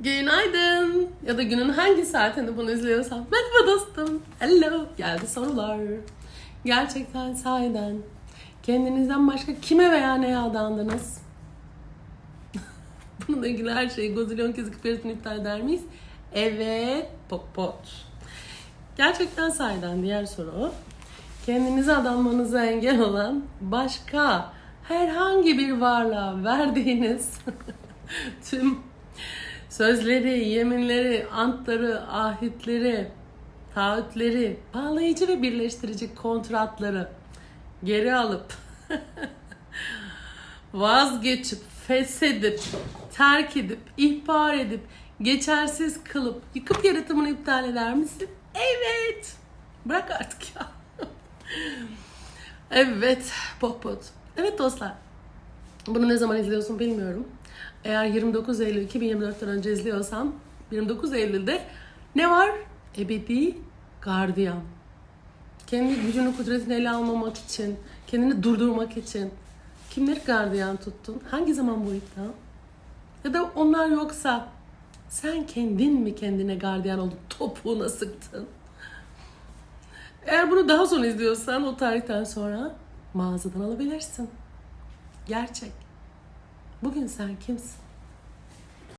Günaydın. Ya da günün hangi saatinde bunu izliyorsan. Merhaba dostum. Hello. Geldi sorular. Gerçekten sahiden kendinizden başka kime veya neye adandınız? Bununla ilgili her şeyi gozilyon kez kıpırtını iptal eder miyiz? Evet. Pot pot. Gerçekten sahiden diğer soru. Kendinize adanmanıza engel olan başka herhangi bir varlığa verdiğiniz tüm sözleri, yeminleri, antları, ahitleri, taahhütleri, bağlayıcı ve birleştirici kontratları geri alıp vazgeçip, feshedip, terk edip, ihbar edip, geçersiz kılıp, yıkıp yaratımını iptal eder misin? Evet. Bırak artık ya. evet, pop pot. Evet dostlar. Bunu ne zaman izliyorsun bilmiyorum. Eğer 29 Eylül 2024'ten önce izliyorsan 29 Eylül'de ne var? Ebedi gardiyan. Kendi gücünü kudretini ele almamak için, kendini durdurmak için kimleri gardiyan tuttun? Hangi zaman bu iddia? Ya da onlar yoksa sen kendin mi kendine gardiyan oldun, topuğuna sıktın? Eğer bunu daha sonra izliyorsan o tarihten sonra mağazadan alabilirsin. Gerçek. Bugün sen kimsin?